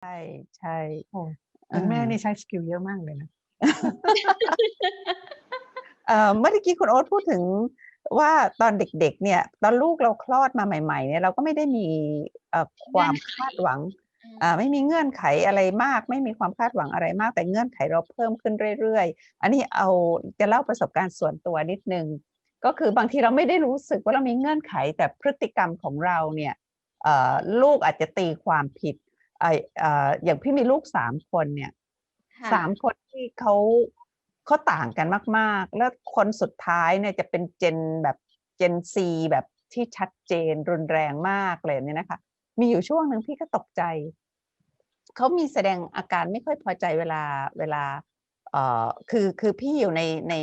ใช่ใช่โอ้คุณแม่อ่านี่ใช้สกิลเยอะมากเลยนะเอ่อเมื่อกี้คุณโอ๊ตพูดถึงว่าตอนเด็กๆ เนี่ย ตอนลูกเราคลอดมาใหม่ๆ เนี่ยเราก็ไม่ได้มีเอ่อความคาดหวังอ่าไม่มีเงื่อนไขอะไรมาก ไม่มีความคาดหวังอะไรมากแต่เงื่อนไขเราเพิ่มขึ้นเรื่อยๆ อันนี้เอาจะเล่าประสบการณ์ส่วนตัวนิดนึง ก็คือบางทีเราไม่ได้รู้สึกว่าเรามีเงื่อนไขแต่พฤติกรรมของเราเนี่ยเอ่อลูกอาจจะตีความผิด เอ่อเอ่ออย่างพี่มีลูกสามคนเนี่ยค่ะ สามคนที่เขาเขาต่างกันมาก ๆ แล้วคนสุดท้ายเนี่ยจะเป็นเจนแบบเจนซีแบบที่ชัดเจนรุนแรงมากเลยเนี่ยนะคะ มีอยู่ช่วงหนึ่งพี่ก็ตกใจ เขามีแสดงอาการไม่ค่อยพอใจเวลาเวลา เอ่อคือคือพี่อยู่ในใน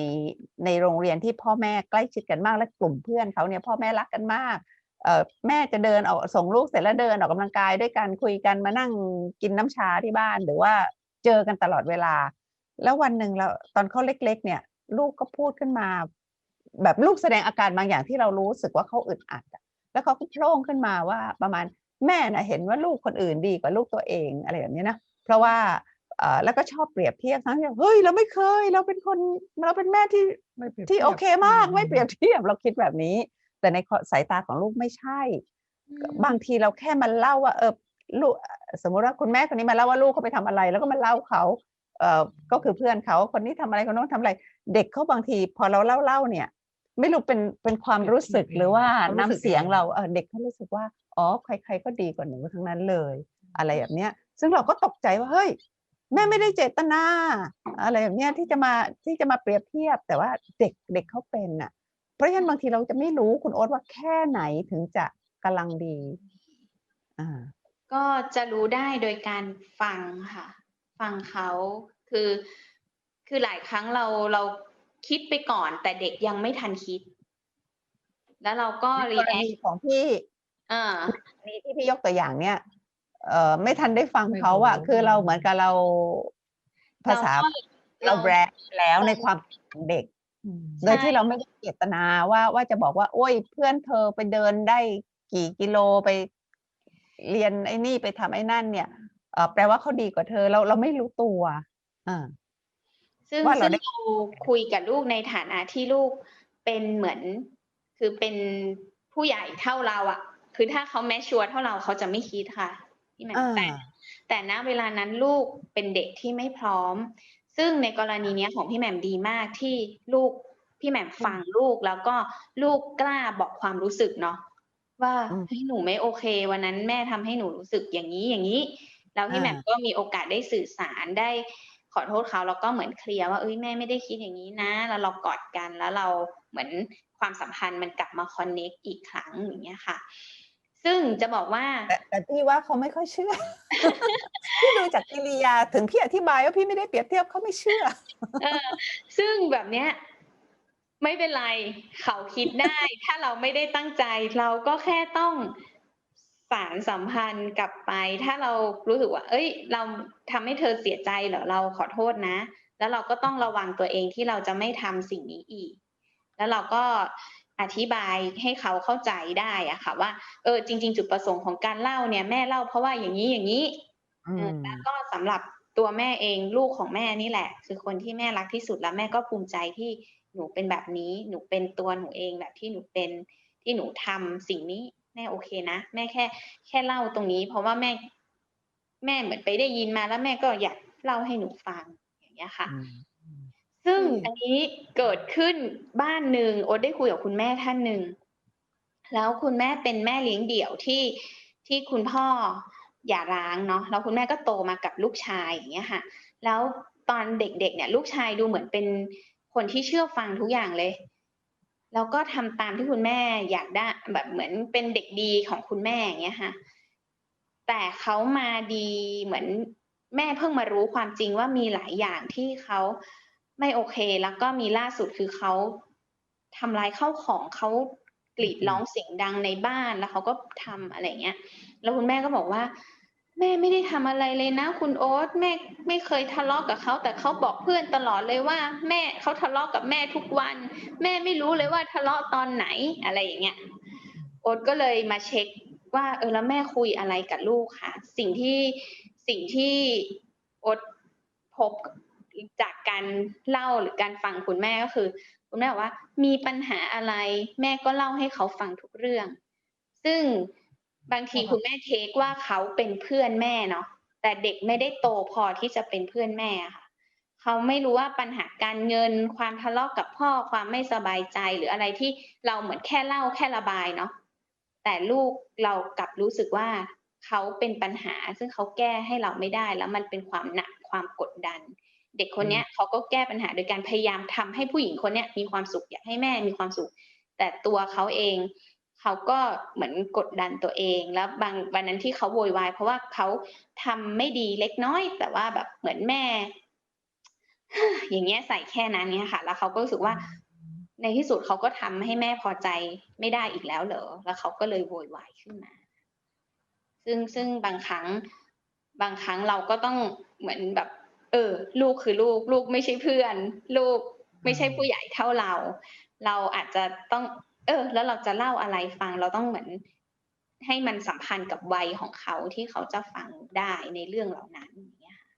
ในโรงเรียนที่พ่อแม่ใกล้ชิดกันมากและกลุ่มเพื่อนเขาเนี่ยพ่อแม่รักกันมากเอ่อ แม่จะเดินออกส่งลูกเสร็จแล้วเดินออกกำลังกายด้วยกันคุยกันมานั่งกินน้ำชาที่บ้านหรือว่าเจอกันตลอดเวลา แล้ววันหนึ่งเราตอนเขาเล็ก ๆ เนี่ย ลูกก็พูดขึ้นมา แบบลูกแสดงอาการบางอย่างที่เรารู้สึกว่าเขาอึดอัดอะแล้วเขาก็โพล่งขึ้นมาว่าประมาณแม่น่ะเห็นว่าลูกคนอื่นดีกว่าลูกตัวเองอะไรแบบนี้นะเพราะว่าเอ่อแล้วก็ชอบเปรียบเทียบทั้งที่เฮ้ยเราไม่เคย เราเป็นคนเราเป็นแม่ที่ไม่เปรียบที่ทียบโอเคมากอืไม่เปรียบเทียบเราคิดแบบนี้ แต่ในสายตาของลูกไม่ใช่ บางทีเราแค่มาเล่าว่าเออลูกสมมุติว่าคุณแม่คนนี้มาเล่าว่าลูกเขาไปทำอะไร แล้วก็มาเล่าเขาเออก็คือเพื่อนเขาคนนี้ทำอะไรคนโน้นทำอะไร เด็กเขาบางที พอเราเล่าเล่าเนี่ย ไม่รู้เป็นเป็นความรู้สึกหรือว่าน้ำเสียงเราเออเด็กเขารู้สึกว่าอ๋อใคร ๆ ก็ดีกว่าหนูทั้งนั้นเลย อะไรแบบเนี้ย ซึ่งเราก็ตกใจว่าเฮ้ยแม่ไม่ได้เจตนา อะไรแบบเนี้ยที่จะมาที่จะมาเปรียบเทียบ แต่ว่าเด็กเด็กเขาเป็นอะ เพราะฉะนั้นบางทีเราจะไม่รู้คุณโอ๊ตว่าแค่ไหนถึงจะกำลังดีอ่าก็จะรู้ได้โดยการฟังค่ะ ฟังเขาคือ คือหลายครั้งเราเราคิดไปก่อน แต่เด็กยังไม่ทันคิด แล้วเราก็ในรีกรแอณีคของพี่อ่านี่ที่พี่ยกตัวอย่างเนี่ย เอ่อไม่ทันได้ฟังไม่เขาอะรู้คือเราเหมือนกับเราภาษาเราก็เราเราแบรนด์แล้วในความคิดของเด็กอืม โดยที่เราไม่ได้เจตนาว่าว่าจะบอกว่า โอ้ยเพื่อนเธอไปเดินได้กี่กิโลไป เรียนไอ้นี่ไปทำไอ้นั่น เนี่ยเออแปลว่าเขาดีกว่าเธอเราเราไม่รู้ตัวอ่าซึ่งว่าเราซึ่งได้เราคุยกับลูกในฐานะที่ลูกเป็นเหมือน คือเป็นผู้ใหญ่เท่าเราอะคือถ้าเขาแมชชัวร์เท่าเราเขาจะไม่คิดค่ะพี่แหม่มอ่าแต่แต่ณเวลานั้นลูกเป็นเด็กที่ไม่พร้อม ซึ่งในกรณีเนี้ยของพี่แหม่มดีมากที่ลูกพี่แหม่มฟังลูกแล้วก็ลูกกล้าบอกความรู้สึกเนาะว่าอืมเฮ้ยหนูไม่โอเค วันนั้นแม่ทำให้หนูรู้สึกอย่างนี้อย่างนี้ แล้วพี่อ่าแหม่มก็มีโอกาสได้สื่อสารได้ขอโทษเขาแล้วก็เหมือนเคลียร์ว่าเอ้ยแม่ไม่ได้คิดอย่างนี้นะ แล้วเรากอดกันแล้วเราเหมือนความสัมพันธ์มันกลับมาคอนเน็กอีกครั้งอย่างเงี้ยค่ะ ซึ่งจะบอกว่าแต่แต่พี่ว่าเขาไม่ค่อยเชื่อพี่ดูจากกิริยาถึงพี่อธิบายว่าพี่ไม่ได้เปรียบเทียบเขาไม่เชื่อเออซึ่งแบบเนี้ยไม่เป็นไร เขาคิดได้ ถ้าเราไม่ได้ตั้งใจ เราก็แค่ต้องสารสัมพันธ์กลับไป ถ้าเรารู้สึกว่า เอ้ย เราทำให้เธอเสียใจเหรอเราขอโทษนะ แล้วเราก็ต้องระวังตัวเองที่เราจะไม่ทำสิ่งนี้อีก แล้วเราก็ อธิบายให้เขาเข้าใจได้อะค่ะ ว่าเออจริง ๆ จุดประสงค์ของการเล่าเนี่ยแม่เล่าเพราะว่าอย่างนี้อย่างนี้อืเออมแล้วก็สำหรับตัวแม่เองลูกของแม่นี่แหละ คือคนที่แม่รักที่สุดแล้วแม่ก็ภูมิใจที่หนูเป็นแบบนี้ หนูเป็นตัวหนูเองแบบที่หนูเป็นที่หนูทำสิ่งนี้แม่โอเคนะแม่แค่ แค่เล่าตรงนี้ เพราะว่าแม่ แม่เหมือนไปได้ยินมาแล้วแม่ก็อยากเล่าให้หนูฟังอย่างเงี้ยค่ะอืม ซึ่งอืมอันนี้เกิดขึ้นบ้านหนึ่งโอ๊ตได้คุยกับคุณแม่ท่านหนึ่ง แล้วคุณแม่เป็นแม่เลี้ยงเดี่ยวที่ที่คุณพ่ออย่าร้างเนาะแล้วคุณแม่ก็โตมากับลูกชายอย่างเงี้ยค่ะ แล้วตอนเด็กๆเนี่ย ลูกชายดูเหมือนเป็นคนที่เชื่อฟังทุกอย่างเลย แล้วก็ทำตามที่คุณแม่อยากได้แบบเหมือนเป็นเด็กดีของคุณแม่อย่างเงี้ยค่ะ แต่เขามาดีเหมือนแม่เพิ่งมารู้ความจริงว่ามีหลายอย่างที่เขา ไม่โอเค แล้วก็มีล่าสุดคือเขาทำลายข้าวของเขากรีดร้องเสียงดังในบ้านแล้วเขาก็ทำอะไรเงี้ย แล้วคุณแม่ก็บอกว่า แม่ไม่ได้ทำอะไรเลยนะ คุณโอ๊ตแม่ไม่เคยทะเลาะกับเขาแต่เขาบอกเพื่อนตลอดเลยว่า แม่เขาทะเลาะกับแม่ทุกวัน แม่ไม่รู้เลยว่าทะเลาะตอนไหนอะไรอย่างเงี้ยโอ๊ตก็เลยมาเช็คว่าเออแล้วแม่คุยอะไรกับลูกค่ะ สิ่งที่สิ่งที่โอดพบ จากการเล่าหรือการฟังคุณแม่ก็คือ คุณแม่บอกว่ามีปัญหาอะไร แม่ก็เล่าให้เขาฟังทุกเรื่อง ซึ่งบางทีคุณแม่เทคว่าเขาเป็นเพื่อนแม่เนาะแต่เด็กไม่ได้โตพอที่จะเป็นเพื่อนแม่อะค่ะเขาไม่รู้ว่าปัญหาการเงิน ความทะเลาะกับพ่อความไม่สบายใจหรืออะไรที่เราเหมือนแค่เล่าแค่ระบายเนาะแต่ลูกเรากลับรู้สึกว่าเขาเป็นปัญหา ซึ่งเขาแก้ให้เราไม่ได้แล้วมันเป็นความหนักความกดดัน เด็กคนเนี้ยเขาก็แก้ปัญหาโดยการพยายามทำให้ผู้หญิงคนเนี้ยมีความสุขอยากให้แม่มีความสุข แต่ตัวเขาเองเขาก็เหมือนกดดันตัวเองแล้วบางวันนั้นที่เขาโวยวายเพราะว่าเขาทำไม่ดีเล็กน้อย แต่ว่าแบบเหมือนแม่ อย่างเงี้ยใส่แค่นั้นเนี่ยค่ะ แล้วเขาก็รู้สึกว่าในที่สุดเขาก็ทำให้แม่พอใจไม่ได้อีกแล้วเหรอ แล้วเขาก็เลยโวยวายขึ้นมา ซึ่งซึ่งบางครั้ง บางครั้งเราก็ต้องเหมือนแบบ เออ ลูกคือลูก ลูกไม่ใช่เพื่อน ลูกไม่ใช่ผู้ใหญ่เท่าเรา เราอาจจะต้อง เออ แล้วเราจะเล่าอะไรฟังเราต้องเหมือน ให้มันสัมพันธ์กับวัยของเขาที่เขาจะฟังได้ในเรื่องเหล่านั้นอย่างเงี้ยค่ะ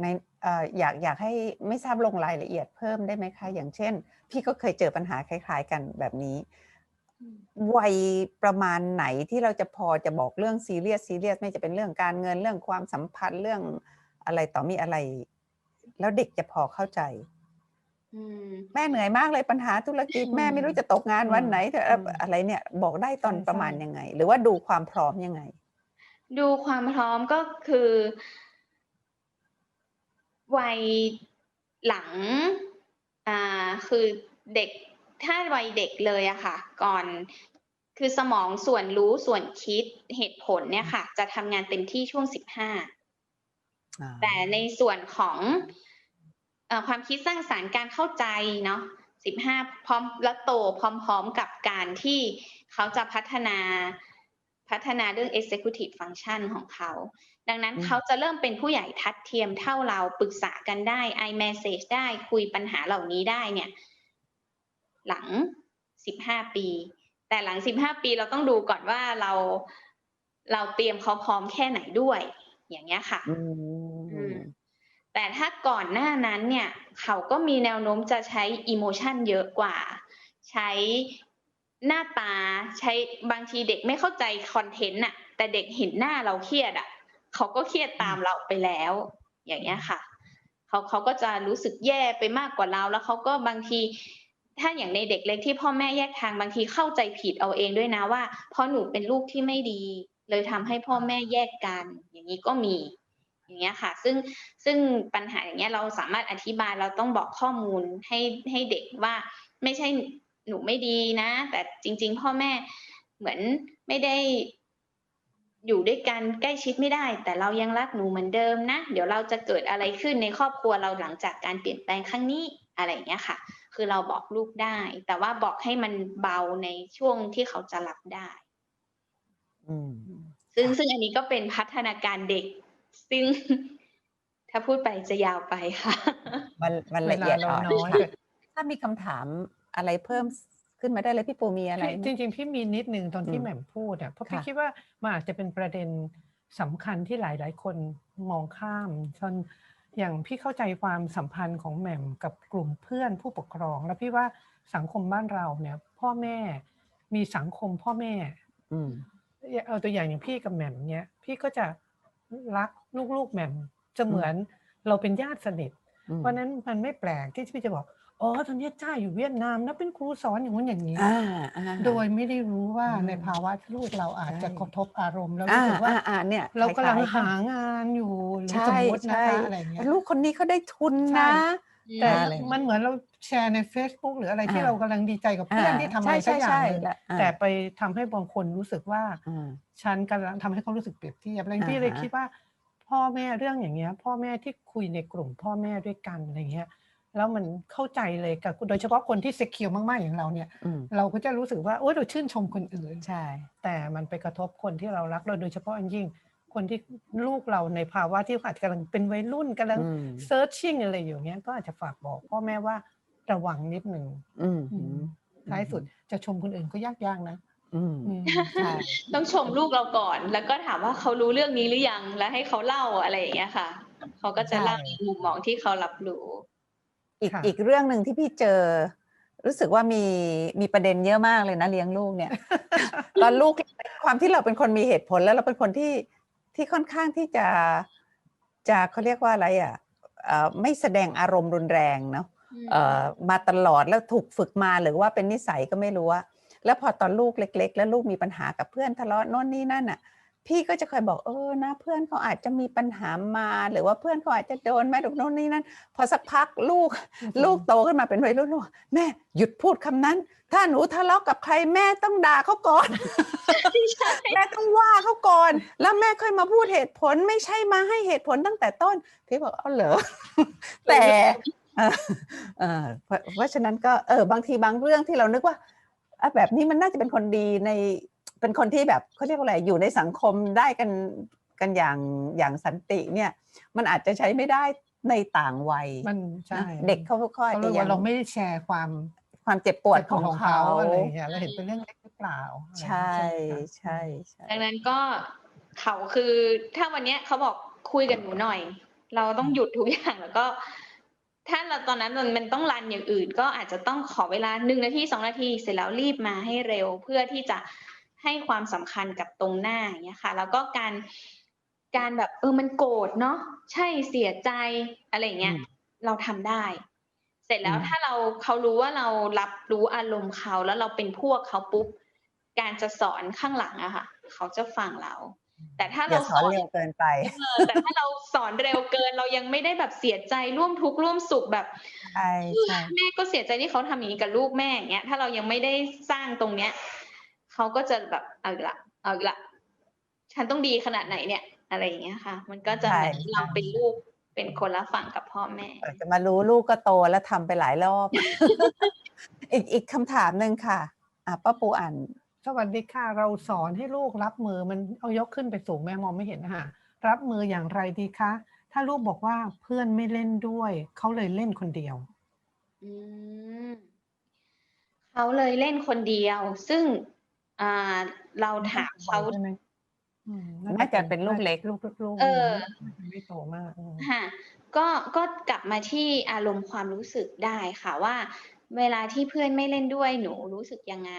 ในเอ่ออยากอยากให้ไม่ทราบลงรายละเอียดเพิ่มได้ไหมคะ อย่างเช่น พี่ก็เคยเจอปัญหาคล้าย ๆ กันแบบนี้วัยประมาณไหนที่เราจะพอจะบอกเรื่องซีเรียสซีเรียสไม่จะเป็นเรื่องการเงินเรื่องความสัมพันธ์เรื่อง อะไรต่อมีอะไร แล้วเด็กจะพอเข้าใจอืมแม่เหนื่อยมากเลยปัญหาธุรกิจอืมแม่ไม่รู้จะตกงานวันไหนเธออืมอะไรเนี่ยบอกได้ตอนใช่ประมาณใช่ยังไง หรือว่าดูความพร้อมยังไง ดูความพร้อมก็คือวัยหลังอ่าคือเด็กถ้าวัยเด็กเลยอะค่ะ ก่อนคือสมองส่วนรู้ส่วนคิดเหตุผลเนี่ยค่ะ จะทำงานเต็มที่ช่วงสิบห้า แต่ในส่วนของเออความคิดสร้างสารรค์การเข้าใจเนาะสิบห้าพร้อมและโตพร้อมๆกับการที่เขาจะพัฒนาพัฒนาเรื่อง executive function ของเขา ดังนั้นอืมเขาจะเริ่มเป็นผู้ใหญ่ทัดเทียมเท่าเราปรึกษากันได้ i message ได้คุยปัญหาเหล่านี้ได้เนี่ย หลังสิบห้าปี แต่หลังสิบห้าปีเราต้องดูก่อนว่าเราเราเตรียมเขาพร้อมแค่ไหนด้วย อย่างเงี้ยค่ะ อือืมม แต่ถ้าก่อนหน้านั้นเนี่ยเขาก็มีแนวโน้มจะใช้อิโมชันเยอะกว่า ใช้หน้าตาใช้บางทีเด็กไม่เข้าใจคอนเทนต์น่ะ แต่เด็กเห็นหน้าเราเครียดอะ เขาก็เครียดตามเราไปแล้ว อย่างเงี้ยค่ะเขาเขาก็จะรู้สึกแย่ไปมากกว่าเรา แล้วเขาก็บางทีถ้าอย่างในเด็กเล็กที่พ่อแม่แยกทางบางทีเข้าใจผิดเอาเองด้วยนะว่าเพราะหนูเป็นลูกที่ไม่ดี เลยทำให้พ่อแม่แยกกัน อย่างนี้ก็มี อย่างเงี้ยค่ะ ซึ่งซึ่งปัญหาอย่างเงี้ยเราสามารถอธิบายเราต้องบอกข้อมูลให้ให้เด็กว่าไม่ใช่หนูไม่ดีนะ แต่จริง ๆ พ่อแม่เหมือนไม่ได้อยู่ด้วยกันใกล้ชิดไม่ได้ แต่เรายังรักหนูเหมือนเดิมนะ เดี๋ยวเราจะเกิดอะไรขึ้นในครอบครัวเราหลังจากการเปลี่ยนแปลงครั้งนี้อะไรอย่างเงี้ยค่ะ คือเราบอกลูกได้ แต่ว่าบอกให้มันเบาในช่วงที่เขาจะรับได้อืมซึ่งค่ะซึ่งอันนี้ก็เป็นพัฒนาการเด็ก ซึ่งถ้าพูดไปจะยาวไปค่ะ มันมันเวละลาเอียดเราอ่อนน้อยค่ะถ้ามีคำถามอะไรเพิ่มขึ้นมาได้เลยพี่ปูมีอะไรพี่ไหมจริง ๆ พี่มีนิดนึงตอนที่อืมแหม่มพูดอะเพราะพี่ค่ะคิดว่ามันอาจจะเป็นประเด็นสำคัญที่หลาย ๆ คนมองข้ามจนอย่างพี่เข้าใจความสัมพันธ์ของแหม่มกับกลุ่มเพื่อนผู้ปกครอง แล้วพี่ว่าสังคมบ้านเราเนี่ย พ่อแม่มีสังคมพ่อแม่อืมเอาตัวอย่างอย่างพี่กับแหม่มเนี่ยพี่ก็จะ รักลูกๆแหม่มเสมือนเราเป็นญาติสนิทอืมเพราะฉะนั้นมันไม่แปลกที่พี่จะบอกอ๋อตอนนี้จ้าอยู่เวียดนามนะเป็นครูสอนอย่างนู้นอย่างนี้อ่าอ่าโดยไม่ได้รู้ว่าอืมในภาวะที่ลูกเราอาจจะใช่กระทบอารมณ์แล้วอ่ารู้สึกว่าอ่าอ่าเนี่ยเรากำลังคล้ยๆหางานอยู่หรือใช่สมมตินะใช่คะอะไรอย่างเงี้ยลูกคนนี้เขาได้ทุนนะ แต่อะไรมันเหมือนเราแชร์ใน Facebook หรืออะไรที่อ่า เรากำลังดีใจกับเพื่อนที่ทำอะไรใช่สักอย่างใช่หนึ่งใช่อ่าแต่ไปทำให้บางคนรู้สึกว่าอ่าฉันกำลังทำให้เขารู้สึกเปรียบเทียบอะไรพี่อ่าเลยฮะ คิดว่า พ่อแม่เรื่องอย่างเงี้ย พ่อแม่ที่คุยในกลุ่มพ่อแม่ด้วยกันอะไรเงี้ย แล้วมันเข้าใจเลยกับโดยเฉพาะคนที่เซ็กคิวมากๆอย่างเราเนี่ย อืมเราก็จะรู้สึกว่าโอ้ยเราชื่นชมคนอื่น ใช่ แต่มันไปกระทบคนที่เรารักเราโดยเฉพาะอันยิ่ง คนที่ลูกเราในภาวะที่อาจจะกำลังเป็นวัยรุ่นกำลังอืมเซิร์ชชิ่งอะไรอยู่เงี้ยก็อาจจะฝากบอกพ่อแม่ว่าระวังนิดหนึ่งอืมอืมท้ายสุดจะชมคนอื่นก็ยากๆนะอืมอืมใช่ต้องชมลูกเราก่อน แล้วก็ถามว่าเขารู้เรื่องนี้หรือยัง แล้วให้เขาเล่าอะไรอย่างเงี้ยค่ะ เขาก็จะเล่าใช่ในมุมมองที่เขารับรู้ อีกค่ะอีกเรื่องหนึ่งที่พี่เจอ รู้สึกว่ามีมีประเด็นเยอะมากเลยนะเลี้ยงลูกเนี่ย ตอนลูกความที่เราเป็นคนมีเหตุผลแล้วเราเป็นคนที่ ที่ค่อนข้างที่จะจะเขาเรียกว่าอะไรอะเอ่อไม่แสดงอารมณ์รุนแรงเนาะเอ่อมาตลอดแล้วถูกฝึกมาหรือว่าเป็นนิสัยก็ไม่รู้ว่าแล้วพอตอนลูกเล็ก ๆ แล้วลูกมีปัญหากับเพื่อนทะเลาะโน่นนี่นั่นอะ พี่ก็จะคอยบอกเออนะเพื่อนเขาอาจจะมีปัญหามาหรือว่าเพื่อนเขาอาจจะโดนแม่ดุโน่นนี่นั่นพอสักพักลูกลูกโตขึ้นมาเป็นวัยรุ่นลูกแม่หยุดพูดคำนั้น ถ้าหนูทะเลาะกับใครแม่ต้องด่าเขาก่อน แม่ต้องว่าเขาก่อน แล้วแม่ค่อยมาพูดเหตุผลไม่ใช่มาให้เหตุผลตั้งแต่ต้น พี่บอกเอาเหรอแต่เออเออเพราะเพราะฉะนั้นก็เออบางทีบางเรื่องที่เรานึกว่าอะแบบนี้มันน่าจะเป็นคนดีใน เป็นคนที่แบบเขาเรียกว่าอะไรอยู่ในสังคมได้กันกันอย่างอย่างสันติเนี่ย มันอาจจะใช้ไม่ได้ในต่างวัยมันใช่นะเด็กเขาก็อาจเขาจะเรียกยัว่างเราไม่ได้แชร์ความความเจ็บปวดของเขาอะไรอย่างเงี้ยเราเห็นเป็นเรื่องเล็กหรือเปล่าอะไรอย่างใช่เงี้ยใช่ใช่ดังนั้นก็เขาคือถ้าวันเนี้ยเขาบอกคุยกับหนูหน่อย เราต้องหยุดทุกอย่างแล้วก็ ถ้าเราตอนนั้นมันมันต้องรันอย่างอื่น ก็อาจจะต้องขอเวลาหนึ่งนาทีสองนาทีเสร็จแล้วรีบมาให้เร็วเพื่อที่จะ ให้ความสำคัญกับตรงหน้าอย่างเงี้ยค่ะ แล้วก็การการแบบเออมันโกรธเนาะใช่เสียใจอะไรอย่างเงี้ยเราทำได้ เสร็จแล้วอืมถ้าเราเขารู้ว่าเรารับรู้อารมณ์เขาแล้วเราเป็นพวกเขาปุ๊บการจะสอนข้างหลังอะค่ะ เขาจะฟังเรา แต่ถ้าอย่าเราสอนเร็วเกินไปเออแต่ถ้าเราสอนเร็วเกิน เรายังไม่ได้แบบเสียใจร่วมทุกข์ร่วมสุขแบบใช่ใช่แม่ก็เสียใจที่เขาทำอย่างนี้กับลูกแม่อย่างเงี้ยถ้าเรายังไม่ได้สร้างตรงเนี้ย เขาก็จะแบบเอาอีกละเอาอีกละฉันต้องดีขนาดไหนเนี่ย อะไรอย่างเงี้ยค่ะ มันก็จะเหมือนเราเป็นลูกเป็นคนละฝั่งกับพ่อแม่เออจะมารู้ลูกก็โตแล้วทำไปหลายรอบ อีกอีกคำถามหนึ่งค่ะอะป้าปูอ่านสวัสดีค่ะ เราสอนให้ลูกรับมือมันเอายกขึ้นไปสูงแม่มองไม่เห็นนะคะรับมืออย่างไรดีคะถ้าลูกบอกว่าเพื่อนไม่เล่นด้วย เขาเลยเล่นคนเดียวอืมเขาเลยเล่นคนเดียว ซึ่ง อ่า เราถามเขาใช่ไหมอืมน่าจะเป็นลูกเล็กลูกลูกเออน่าจะไม่โตมากอืมค่ะก็ก็กลับมาที่อารมณ์ความรู้สึกได้ค่ะว่า เวลาที่เพื่อนไม่เล่นด้วยหนูรู้สึกยังไง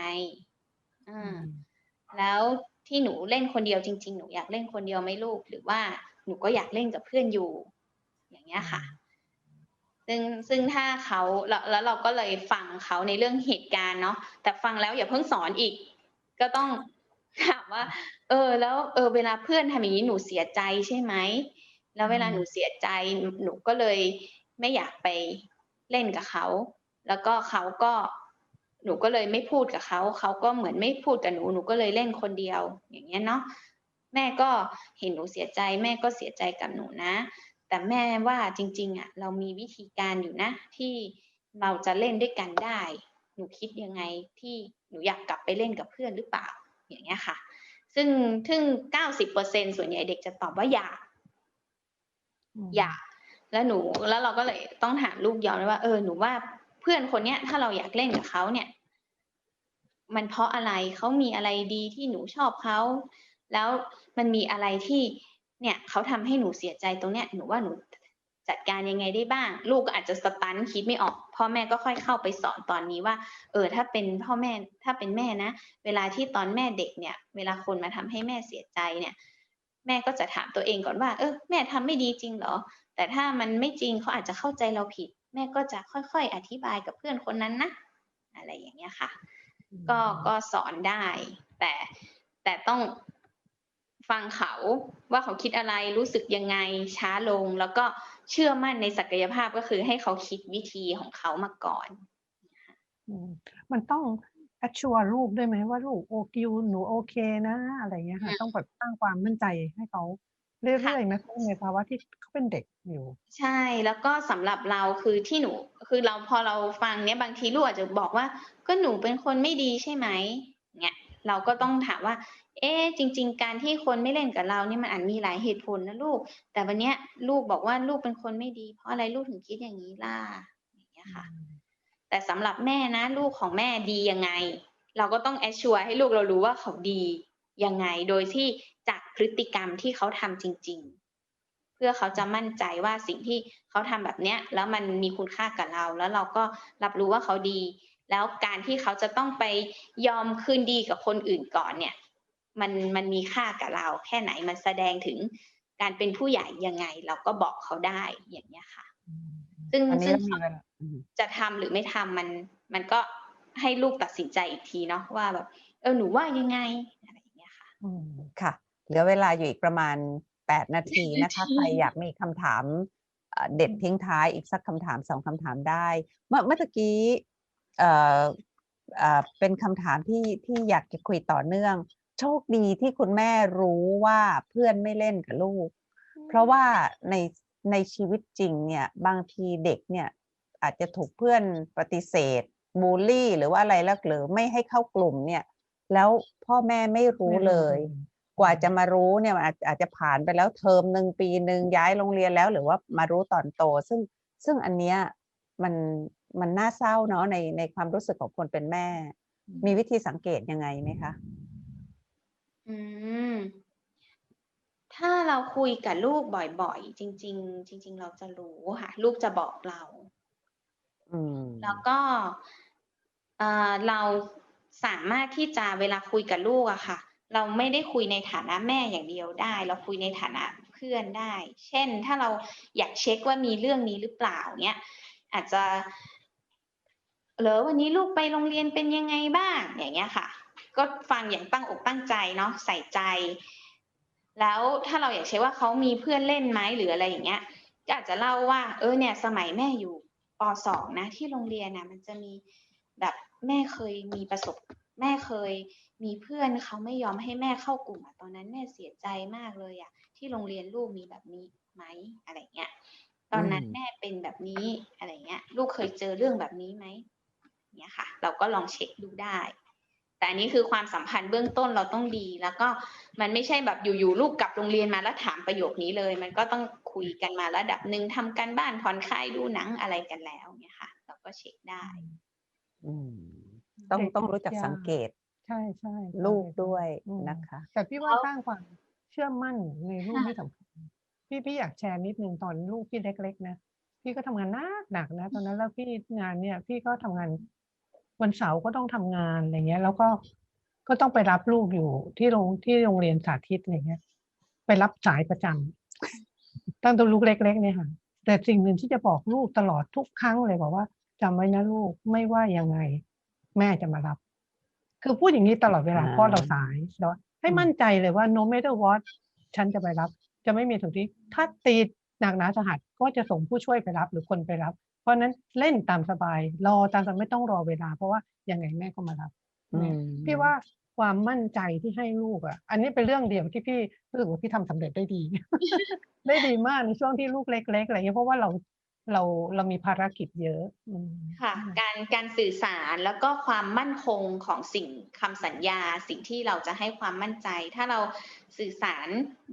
อ่าแล้วที่หนูเล่นคนเดียวจริง ๆ หนูอยากเล่นคนเดียวไหมลูก หรือว่าหนูก็อยากเล่นกับเพื่อนอยู่ อย่างเงี้ยค่ะ ซึ่งซึ่งถ้าเขาแล้วแล้วเราก็เลยฟังเขาในเรื่องเหตุการณ์เนาะแต่ฟังแล้วอย่าเพิ่งสอนอีก ก็ต้องถามว่า เออ แล้วเออเวลาเพื่อนทำอย่างนี้หนูเสียใจใช่ไหมแล้วเวลาอืมหนูเสียใจหนูก็เลยไม่อยากไปเล่นกับเขา แล้วก็เขาก็หนูก็เลยไม่พูดกับเขา เขาก็เหมือนไม่พูดกับหนู หนูก็เลยเล่นคนเดียว อย่างเงี้ยเนาะ แม่ก็เห็นหนูเสียใจ แม่ก็เสียใจกับหนูนะ แต่แม่ว่าจริง ๆอะเรามีวิธีการอยู่นะ ที่เราจะเล่นด้วยกันได้ หนูคิดยังไงที่หนูอยากกลับไปเล่นกับเพื่อนหรือเปล่าอย่างเงี้ยค่ะ ซึ่งซึ่งเก้าสิบเปอร์เซ็นส่วนใหญ่เด็กจะตอบว่าอยาก อยาก แล้วหนูแล้วเราก็เลยต้องถามลูกย้อนว่าเออหนูว่าเพื่อนคนเนี้ย ถ้าเราอยากเล่นกับเขาเนี่ย มันเพราะอะไรเขามีอะไรดีที่หนูชอบเขาแล้วมันมีอะไรที่เนี่ยเขาทำให้หนูเสียใจตรงเนี้ยหนูว่าหนู จัดการยังไงได้บ้าง ลูกก็อาจจะสตันคิดไม่ออก พ่อแม่ก็ค่อยเข้าไปสอนตอนนี้ว่า เออ ถ้าเป็นพ่อแม่ถ้าเป็นแม่นะ เวลาที่ตอนแม่เด็กเนี่ย เวลาคนมาทำให้แม่เสียใจเนี่ย แม่ก็จะถามตัวเองก่อนว่า เออ แม่ทำไม่ดีจริงเหรอ แต่ถ้ามันไม่จริงเขาอาจจะเข้าใจเราผิด แม่ก็จะค่อยๆ อธิบายกับเพื่อนคนนั้นนะ อะไรอย่างเงี้ยค่ะ ก็ก็สอนได้ แต่แต่ต้องฟังเขาว่าเขาคิดอะไรรู้สึกยังไงช้าลงแล้วก็ เชื่อมั่นในศักยภาพก็คือให้เขาคิดวิธีของเขามาก่อนอืมมันต้อง assure ลูกด้วยไหมว่าลูกโอเคหนูโอเคนะ อะไรเงี้ยค่ะอืมต้องแบบสร้างความมั่นใจให้เขาเรื่อยๆไหมเพราะในภาวะที่เขาเป็นเด็กอยู่ ใช่แล้วก็สำหรับเราคือที่หนู คือเราพอเราฟังเนี้ยบางทีลูกอาจจะบอกว่า ก็หนูเป็นคนไม่ดีใช่ไหมเนี่ยเราก็ต้องถามว่า เอ๊ะจริง ๆ การที่คนไม่เล่นกับเราเนี่ยมันอาจมีหลายเหตุผลนะลูก แต่วันเนี้ยลูกบอกว่าลูกเป็นคนไม่ดี เพราะอะไรลูกถึงคิดอย่างนี้ล่ะอย่างเงี้ยค่ะ แต่สำหรับแม่นะลูกของแม่ดียังไง เราก็ต้องแอชชัวร์ให้ลูกเรารู้ว่าเขาดียังไงโดยที่จากพฤติกรรมที่เขาทำจริง ๆ เพื่อเขาจะมั่นใจว่าสิ่งที่เขาทำแบบเนี้ยแล้วมันมีคุณค่ากับเรา แล้วเราก็รับรู้ว่าเขาดี แล้วการที่เขาจะต้องไปยอมคืนดีกับคนอื่นก่อนเนี่ย มันมันมีค่ากับเราแค่ไหนมันแสดงถึงการเป็นผู้ใหญ่ยังไง เราก็บอกเขาได้อย่างเนี้ยค่ะ ซึ่งอันนี้ซึ่งเรามีเวลาอืมจะทำหรือไม่ทำมัน มันก็ให้ลูกตัดสินใจอีกทีเนาะว่าแบบเออหนูว่ายังไงอะไรอย่างเงี้ยค่ะอืมค่ะ เหลือเวลาอยู่อีกประมาณ8นาทีนะคะนาทีใครอยากมีคำถามเอ่อเด็ดทิ้งท้ายอีกสักคำถามสองคำถามได้ เมื่อเมื่อตะกี้เอ่อเอ่อเป็นคำถามที่ที่อยากจะคุยต่อเนื่อง โชคดีที่คุณแม่รู้ว่าเพื่อนไม่เล่นกับลูก เพราะว่าในในชีวิตจริงเนี่ยบางทีเด็กเนี่ยอาจจะถูกเพื่อนปฏิเสธบูลลี่ หรือว่าอะไรแล้วหรือไม่ให้เข้ากลุ่มเนี่ย แล้วพ่อแม่ไม่รู้เลย กว่าจะมารู้เนี่ยมันอาจอาจจะผ่านไปแล้วเทอมหนึ่งปีหนึ่งย้ายโรงเรียนแล้ว หรือว่ามารู้ตอนโต ซึ่งซึ่งอันเนี้ยมันมันน่าเศร้าเนาะในในความรู้สึกของคนเป็นแม่ มีวิธีสังเกตยังไงไหมคะ อืม ถ้าเราคุยกับลูกบ่อยๆ จริง ๆ จริง ๆ เราจะรู้ค่ะ ลูกจะบอกเรา อืม แล้วก็เอ่อเราสามารถที่จะเวลาคุยกับลูกอะค่ะ เราไม่ได้คุยในฐานะแม่อย่างเดียวได้ เราคุยในฐานะเพื่อนได้ เช่น ถ้าเราอยากเช็คว่ามีเรื่องนี้หรือเปล่าเนี้ยอาจจะเหรอวันนี้ลูกไปโรงเรียนเป็นยังไงบ้างอย่างเงี้ยค่ะ ก็ฟังอย่างตั้งอกตั้งใจเนาะใส่ใจ แล้วถ้าเราอยากเช็คว่าเขามีเพื่อนเล่นไหมหรืออะไรอย่างเงี้ยก็อาจจะเล่าว่าเออเนี่ยสมัยแม่อยู่ปสองนะที่โรงเรียนนะมันจะมีแบบแม่เคยมีประสบแม่เคยมีเพื่อนเขาไม่ยอมให้แม่เข้ากลุ่มอะตอนนั้นแม่เสียใจมากเลยอะที่โรงเรียนลูกมีแบบนี้ไหมอะไรเงี้ยตอนนั้นอืมแม่เป็นแบบนี้อะไรเงี้ย ลูกเคยเจอเรื่องแบบนี้ไหมเนี่ยค่ะ เราก็ลองเช็คดูได้ แต่อันนี้คือความสัมพันธ์เบื้องต้นเราต้องดี แล้วก็มันไม่ใช่แบบอยู่ๆลูกกลับโรงเรียนมาแล้วถามประโยคนี้เลย มันก็ต้องคุยกันมาระดับหนึ่งทำการบ้านผ่อนคลายดูหนังอะไรกันแล้วเนี่ยค่ะ เราก็เช็คได้อืมต้องเด็กต้องทุกรู้จักอย่างสังเกตใช่ใช่ใช่ลูกด้วยอืมนะคะ แต่พี่ว่าแล้วสร้างความเชื่อมั่นในลูกค่ะที่สำคัญพี่พี่อยากแชร์นิดนึงตอนลูกพี่เล็กๆนะพี่ก็ทำงานหนักหนักนะ ตอนนั้นแล้วพี่งานเนี่ย พี่ก็ทำงาน วันเสาร์ก็ต้องทำงานอะไรเงี้ย แล้วก็ก็ต้องไปรับลูกอยู่ที่โรงที่โรงเรียนสาธิตอะไรเงี้ย ไปรับสายประจำตั้งแต่ลูกเล็กๆเนี่ยค่ะ แต่สิ่งหนึ่งที่จะบอกลูกตลอดทุกครั้งเลยบอกว่าจำไว้นะลูกไม่ว่ายังไง แม่จะมารับ คือพูดอย่างนี้ตลอดเวลาอ่าเพราะเราสายแล้วให้อืมมั่นใจเลยว่า no matter what ฉันจะไปรับ จะไม่มีถึงที่ถ้าตีหนักหนาสาหัสก็จะส่งผู้ช่วยไปรับ หรือคนไปรับ เพราะฉะนั้นเล่นตามสบาย รอตามสบายไม่ต้องรอเวลา เพราะว่ายังไงแม่ก็มารับอืเนี่ยมพี่ว่าความมั่นใจที่ให้ลูกอะ อันนี้เป็นเรื่องเดียวที่พี่รู้สึกว่าพี่ทำสำเร็จได้ดี ได้ดีมากในช่วงที่ลูกเล็กๆอะไรเงี้ยเพราะว่าเรา เราเรามีภารกิจเยอะอืมค่ะ การการสื่อสารแล้วก็ความมั่นคงของสิ่งคำสัญญา สิ่งที่เราจะให้ความมั่นใจ ถ้าเราสื่อสาร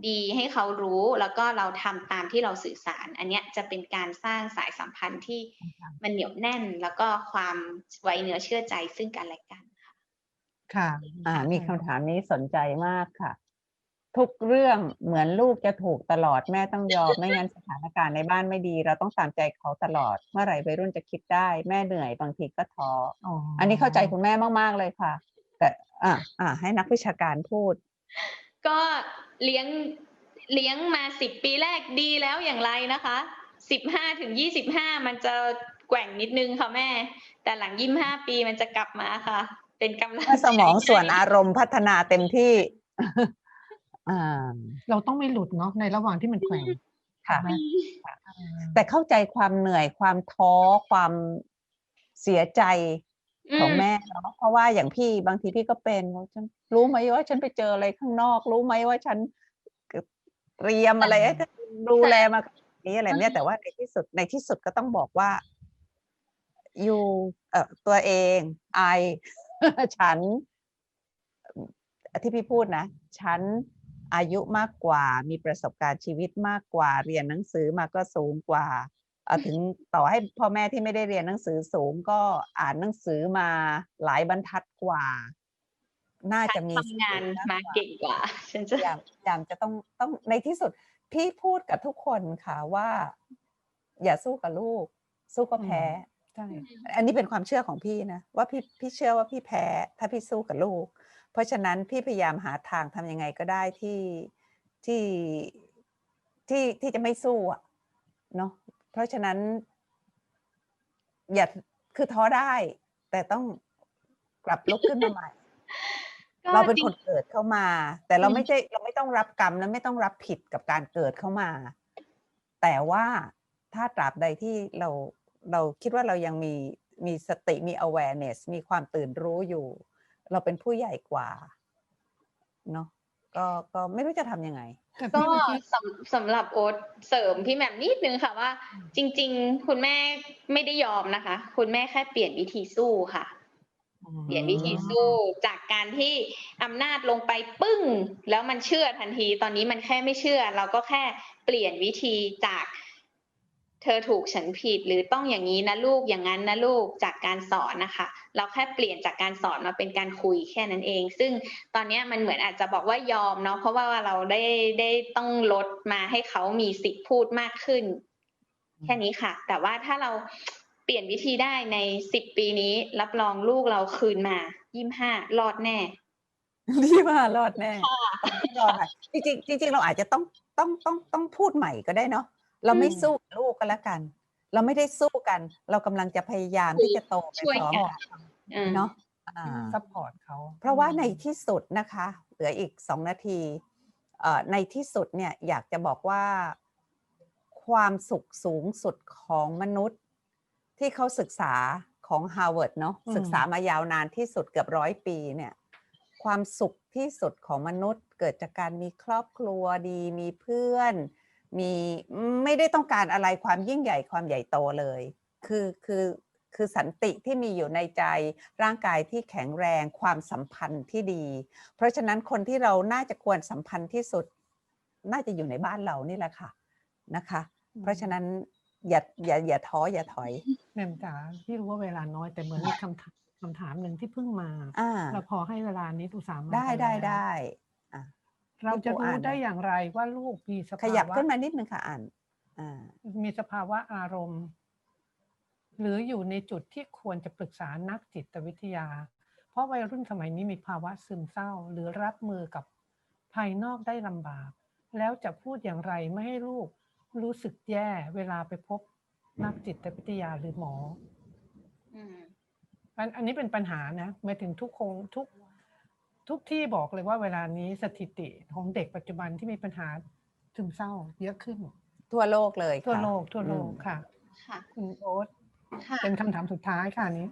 ดีให้เขารู้ แล้วก็เราทำตามที่เราสื่อสาร อันเนี้ยจะเป็นการสร้างสายสัมพันธ์ที่มันเหนียวแน่น แล้วก็ความไว้เนื้อเชื่อใจซึ่งกันและกันค่ะค่ะอ่า มีใช่คำถามนี้สนใจมากค่ะ ทุกเรื่องเหมือนลูกจะถูกตลอดแม่ต้องยอมไม่งั้นสถานการณ์ในบ้านไม่ดี เราต้องตามใจเขาตลอด เมื่อไหร่วัยรุ่นจะคิดได้ แม่เหนื่อยบางทีก็ท้ออ๋ออัอันนี้เข้าใจคุณแม่มาก ๆ เลยค่ะ แต่อ่าอ่าให้นักวิชาการพูด ก็เลี้ยงเลี้ยงมาสิบปีแรกดีแล้วอย่างไรนะคะสิบห้าถึงยี่สิบห้ามันจะแกว่งนิดนึงค่ะแม่ แต่หลังยี่ห้าปีมันจะกลับมาค่ะ เป็นกำลังเมื่อสมองใจส่วนให้อารมณ์พัฒนาเต็มที่อ่า เราต้องไม่หลุดเนาะในระหว่างที่มันแกว่งค่ะนะแต่เข้าใจความเหนื่อยความท้อความเสียใจของอืมแม่เนาะเพราะว่าอย่างพี่บางทีพี่ก็เป็นว่าฉันรู้ไหมว่าฉันไปเจออะไรข้างนอก รู้ไหมว่าฉันเตรียมอะไรให้เธอดูแลมาขนาดนี้อะไรเนี่ยแต่ว่าในที่สุดในที่สุดก็ต้องบอกว่าอยู่เอ่อตัวเองไอฉันที่พี่พูดนะ ฉัน อายุมากกว่า มีประสบการณ์ชีวิตมากกว่า เรียนหนังสือมาก็สูงกว่าเอ่อถึงต่อให้พ่อแม่ที่ไม่ได้เรียนหนังสือสูงก็อ่านหนังสือมาหลายบรรทัดกว่า น่าจะมีทำงานสติมาเก่งกว่าฉันจะอย่างอย่างจะต้องต้องในที่สุด พี่พูดกับทุกคนค่ะว่า อย่าสู้กับลูก สู้ก็แพ้ใช่อันนี้เป็นความเชื่อของพี่นะว่าพี่พี่เชื่อว่าพี่แพ้ ถ้าพี่สู้กับลูกเพ ราะฉะนั้นพี่พยายามหาทางทำยังไงก็ได้ที่ที่ที่ที่จะไม่สู้อะเนาะเพราะฉะนั้น อย่าคือท้อได้ แต่ต้องกลับลุกขึ้นมาใหม่ก็เราเป็นจริคงนเกิดเข้ามา แต่เราอืมไม่ใช่เราไม่ต้องรับกรรมและไม่ต้องรับผิดกับการเกิดเข้ามา แต่ว่าถ้าตราบใดที่เราเราคิดว่าเรายังมีมีสติมี awareness มีความตื่นรู้อยู่ เราเป็นผู้ใหญ่กว่าเนาะก็ก็ไม่รู้จะทำยังไง แต่ก็พี่เมื่อกี้สำสำหรับโอ๊ตเสริมพี่แหม่มนิดนึงค่ะว่า จริง ๆ คุณแม่ไม่ได้ยอมนะคะ คุณแม่แค่เปลี่ยนวิธีสู้ค่ะ เปลี่ยนวิธีสู้จากการที่อำนาจลงไปปึ้ง แล้วมันเชื่อทันที ตอนนี้มันแค่ไม่เชื่อ เราก็แค่เปลี่ยนวิธีจาก เธอถูกฉันผิดหรือต้องอย่างนี้นะลูกอย่างนั้นนะลูกจากการสอนนะคะ เราแค่เปลี่ยนจากการสอนมาเป็นการคุยแค่นั้นเอง ซึ่งตอนเนี้ยมันเหมือนอาจจะบอกว่ายอมเนาะเพราะว่าเราได้ได้ต้องลดมาให้เขามีสิทธิ์พูดมากขึ้น แค่นี้ค่ะ แต่ว่าถ้าเราเปลี่ยนวิธีได้ในสิบปีนี้ รับรองลูกเราคืนมายี่ห้ารอดแน่ที่ว่ารอดแน่ต้องรอดค่ะจริงๆจริงๆเราอาจจะต้องต้องต้องต้องพูดใหม่ก็ได้เนาะ เราไม่อืมสู้กับลูกก็แล้วกัน เราไม่ได้สู้กัน เรากำลังจะพยายามที่จะโตไปช่วยพร้อมกันกันอืมเนาะอ่าซัพพอร์ตเขาเพราะว่าในที่สุดนะคะ เหลืออีกสองนาทีเอ่อในที่สุดเนี่ยอยากจะบอกว่าความสุขสูงสุดของมนุษย์ ที่เขาศึกษาของ Harvard เนาะศึกษามายาวนานที่สุดเกือบร้อยปีเนี่ย ความสุขที่สุดของมนุษย์ เกิดจากการมีครอบครัวดีมีเพื่อน มีไม่ได้ต้องการอะไรความยิ่งใหญ่ความใหญ่โตเลย คือคือคือสันติที่มีอยู่ในใจร่างกายที่แข็งแรงความสัมพันธ์ที่ดี เพราะฉะนั้นคนที่เราน่าจะควรสัมพันธ์ที่สุด น่าจะอยู่ในบ้านเรานี่แหละค่ะนะคะ เพราะฉะนั้นอย่าอย่าอย่าท้ออย่าถอยแม่มจ๋าพี่รู้ว่าเวลาน้อยแต่เหมือนมีคำถามคำถามหนึ่งที่เพิ่งมาอ่าเราพอให้เวลานี้อุตสาห์มาได้กันได้แล้วได้อะ เราจะพี่ปูอ่ารู้นได้หน่อยอย่างไรว่าลูกมีสขภายับวะขึ้นมานิดนึงค่ะอ่านอ่ามีสภาวะอารมณ์ หรืออยู่ในจุดที่ควรจะปรึกษานักจิตวิทยา เพราะวัยรุ่นสมัยนี้มีภาวะซึมเศร้า หรือรับมือกับภายนอกได้ลำบาก แล้วจะพูดอย่างไรไม่ให้ลูกรู้สึกแย่เวลาไปพบนักจิตวิทยาหรือหมออืมอันอันนี้เป็นปัญหานะหมายถึงทุกคงทุก ทุกที่บอกเลยว่าเวลานี้สถิติของเด็กปัจจุบันที่มีปัญหาซึมเศร้า เยอะขึ้น ทั่วโลกเลยทั่วค่ะ โลกทั่วโลกอืมค่ะ ค่ะคุณโอ๊ตค่ะ เป็นคำถามสุดท้ายค่ะอันนี้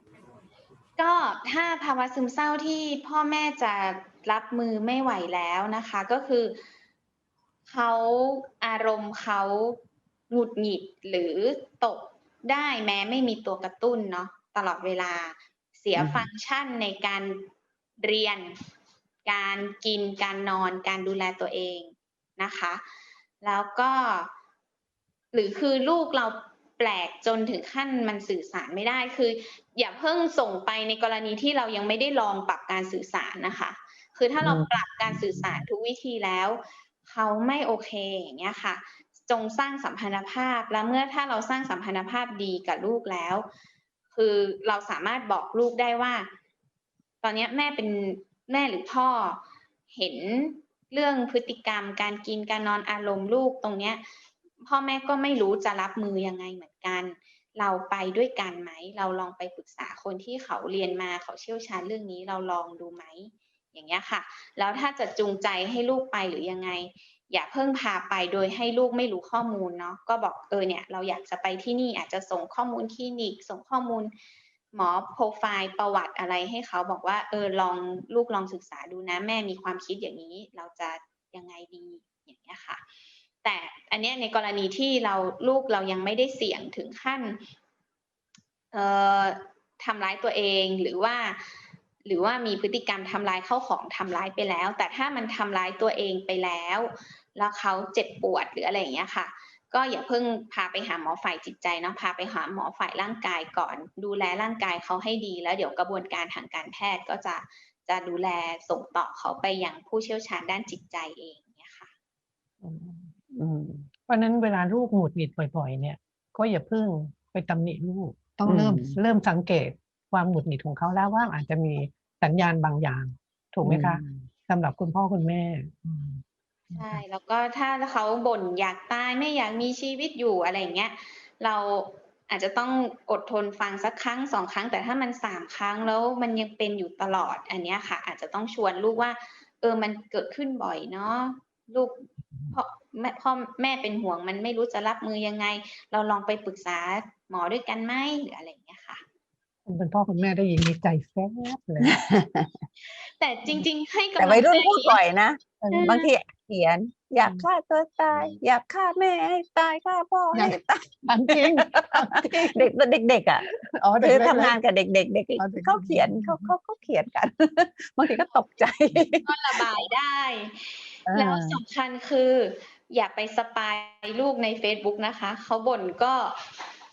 ก็ถ้าภาวะซึมเศร้าที่พ่อแม่จะรับมือไม่ไหวแล้วนะคะ ก็คือเขาอารมณ์เขาหงุดหงิดหรือตกได้แม้ไม่มีตัวกระตุ้นเนาะตลอดเวลาเสียอืม ฟังก์ชันในการเรียน การกินการนอนการดูแลตัวเองนะคะ แล้วก็ หรือคือลูกเราแปลกจนถึงขั้นมันสื่อสารไม่ได้คือ อย่าเพิ่งส่งไปในกรณีที่เรายังไม่ได้ลองปรับการสื่อสารนะคะ คือถ้าเราปรับการสื่อสารทุกวิธีแล้ว เขาไม่โอเคอย่างเงี้ยค่ะ จงสร้างสัมพันธภาพและเมื่อถ้าเราสร้างสัมพันธภาพดีกับลูกแล้ว คือเราสามารถบอกลูกได้ว่า ตอนนี้แม่เป็น แม่หรือพ่อเห็นเรื่องพฤติกรรม การกินการนอนอารมณ์ลูกตรงเนี้ย พ่อแม่ก็ไม่รู้จะรับมือยังไงเหมือนกัน เราไปด้วยกันไหม เราลองไปปรึกษาคนที่เขาเรียนมาเขาเชี่ยวชาญเรื่องนี้เราลองดูไหม อย่างเงี้ยค่ะ แล้วถ้าจะจูงใจให้ลูกไปหรือยังไง อย่าเพิ่งพาไปโดยให้ลูกไม่รู้ข้อมูลเนาะก็บอกเออเนี่ยเราอยากจะไปที่นี่อาจจะส่งข้อมูลคลินิกส่งข้อมูล หมอโปรไฟล์ประวัติอะไรให้เขาบอกว่า เออลองลูกลองศึกษาดูนะแม่มีความคิดอย่างนี้ เราจะยังไงดีอย่างเงี้ยค่ะ แต่อันเนี้ยในกรณีที่เราลูกเรายังไม่ได้เสี่ยงถึงขั้นเอ่อทำร้ายตัวเองหรือว่าหรือว่ามีพฤติกรรมทำร้ายเข้าของทำร้ายไปแล้ว แต่ถ้ามันทำร้ายตัวเองไปแล้ว แล้วเขาเจ็บปวดหรืออะไรอย่างเงี้ยค่ะ ก็อย่าเพิ่งพาไปหาหมอฝ่ายจิตใจเนาะพาไปหาหมอฝ่ายร่างกายก่อน ดูแลร่างกายเขาให้ดี แล้วเดี๋ยวกระบวนการทางการแพทย์ก็จะจะดูแลส่งต่อเขาไปยังผู้เชี่ยวชาญด้านจิตใจเองเนี่ยค่ะอืมเพราะฉะนั้นเวลาลูกหงุดหงิดบ่อย ๆ เนี่ย ก็อย่าเพิ่งไปตำหนิลูก ต้องเริ่มอืมเริ่มสังเกตความหงุดหงิดของเขาแล้วว่าอาจจะมีสัญญาณบางอย่าง ถูกไหมคะสำหรับคุณพ่อคุณแม่อืม ใช่ แล้วก็ถ้าเขาบ่นอยากตายไม่อยากมีชีวิตอยู่อะไรอย่างเงี้ย เราอาจจะต้องอดทนฟังสักครั้งสองครั้ง แต่ถ้ามันสามครั้งแล้วมันยังเป็นอยู่ตลอดอันเนี้ยค่ะ อาจจะต้องชวนลูกว่า เออมันเกิดขึ้นบ่อยเนาะลูกพ่อแม่พ่อแม่เป็นห่วงมันไม่รู้จะรับมือยังไง เราลองไปปรึกษาหมอด้วยกันไหมหรืออะไรอย่างเงี้ยค่ะ คุณเป็นพ่อคุณแม่ได้ยินมีใจแซ่บเลย แต่จริง ๆ ให้กำแต่ลังวัยรุ่นใจพูดบ่อยนะเออบางทีเขียน อยากอืมฆ่าตัวตาย อยากฆ่าแม่ให้ตายฆ่าพ่ออยากให้ตายอันจริงจริงเด็กเด็กๆอะอ๋อเด็กคือเล็กๆทำงานกับเด็กๆเด็กอ๋อเด็กเขาเขียนเขาเขาเขาเขียนกันบางทีก็ตกใจก็ระบายได้อ่าแล้วสำคัญคือ อย่าไปสปายลูกใน Facebook นะคะ เขาบ่นก็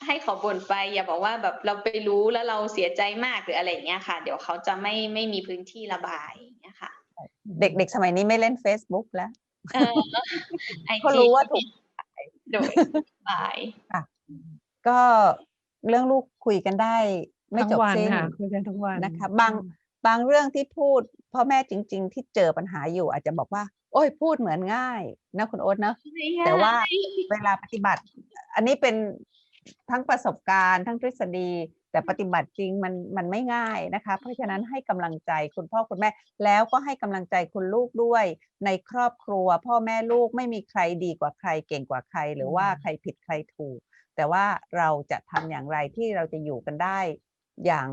ให้เขาบ่นไป อย่าบอกว่าแบบเราไปรู้แล้วเราเสียใจมากหรืออะไรอย่างเงี้ยค่ะ เดี๋ยวเขาจะไม่ไม่มีพื้นที่ระบายอย่างเงี้ยค่ะ เด็กๆสมัยนี้ไม่เล่น Facebook แล้วเออ IG เขารู้ว่าถูกโดยระบายก็เรื่องลูกคุยกันได้ ไม่ทั้งจบวันสิ้นค่ะคุยกันทุกวันนะคะ บางบางเรื่องที่พูดพ่อแม่จริง ๆ ที่เจอปัญหาอยู่ อาจจะบอกว่า โอ้ยพูดเหมือนง่ายนะคุณโอ๊ตนะแต่ว่าเวลาปฏิบัติ อันนี้เป็น ทั้งประสบการณ์ทั้งทฤษฎี แต่ปฏิบัติจริงมันมันไม่ง่ายนะคะ เพราะฉะนั้นให้กำลังใจคุณพ่อคุณแม่ แล้วก็ให้กำลังใจคุณลูกด้วย ในครอบครัว พ่อแม่ลูกไม่มีใครดีกว่าใครเก่งกว่าใคร หรือว่าใครผิดใครถูก แต่ว่าเราจะทำอย่างไรที่เราจะอยู่กันได้อย่าง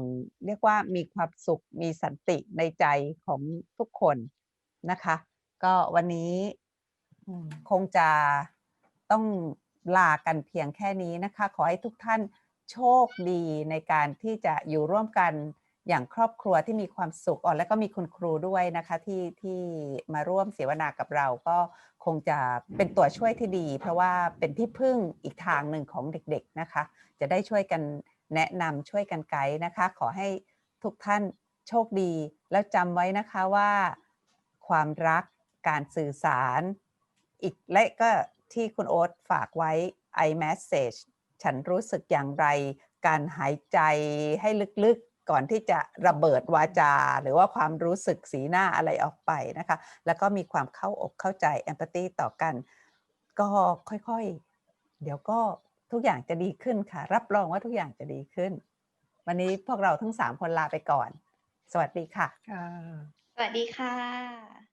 เรียกว่ามีความสุขมีสันติในใจของทุกคนนะคะ ก็วันนี้อืมคงจะต้อง ลากันเพียงแค่นี้นะคะ ขอให้ทุกท่านโชคดีในการที่จะอยู่ร่วมกันอย่างครอบครัวที่มีความสุขอ่อนแล้วก็มีคุณครูด้วยนะคะที่ที่มาร่วมเสวนากับเราก็คงจะเป็นตัวช่วยที่ดี เพราะว่าเป็นที่พึ่งอีกทางหนึ่งของเด็กๆนะคะ จะได้ช่วยกันแนะนำช่วยกันไกด์นะคะ ขอให้ทุกท่านโชคดี แล้วจำไว้นะคะว่า ความรักการสื่อสาร อีกและก็ ที่คุณโอ๊ตฝากไว้ i message ฉันรู้สึกอย่างไร การหายใจให้ลึกๆ ก่อนที่จะระเบิดวาจา หรือว่าความรู้สึกสีหน้าอะไรออกไปนะคะ แล้วก็มีความเข้าอกเข้าใจ empathy ต่อกัน ก็ค่อยๆ เดี๋ยวก็ทุกอย่างจะดีขึ้นค่ะ รับรองว่าทุกอย่างจะดีขึ้น วันนี้พวกเราทั้งสามคนลาไปก่อน สวัสดีค่ะค่ะสวัสดีค่ะ